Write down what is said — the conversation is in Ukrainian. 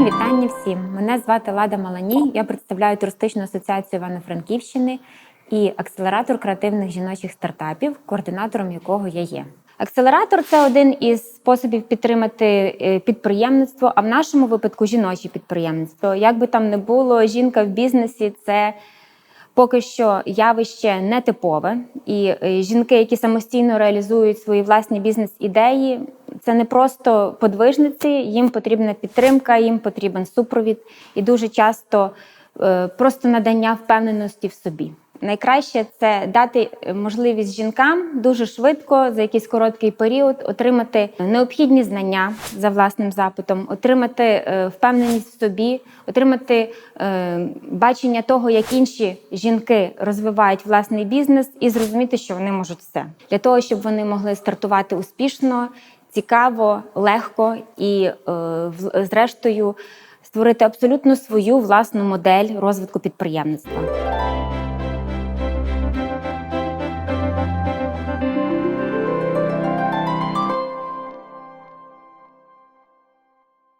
вітання всім. Мене звати Лада Маланій. Я представляю туристичну асоціацію Івано-Франківщини і акселератор креативних жіночих стартапів, координатором якого я є. Акселератор це один із способів підтримати е, підприємництво, а в нашому випадку жіноче підприємництво. Як би там не було, жінка в бізнесі це поки що явище нетипове. І е, жінки, які самостійно реалізують свої власні бізнес-ідеї, це не просто подвижниці, їм потрібна підтримка, їм потрібен супровід і дуже часто е, просто надання впевненості в собі. Найкраще це дати можливість жінкам дуже швидко за якийсь короткий період отримати необхідні знання за власним запитом, отримати е, впевненість в собі, отримати е, бачення того, як інші жінки розвивають власний бізнес, і зрозуміти, що вони можуть все для того, щоб вони могли стартувати успішно, цікаво, легко і, е, зрештою, створити абсолютно свою власну модель розвитку підприємництва.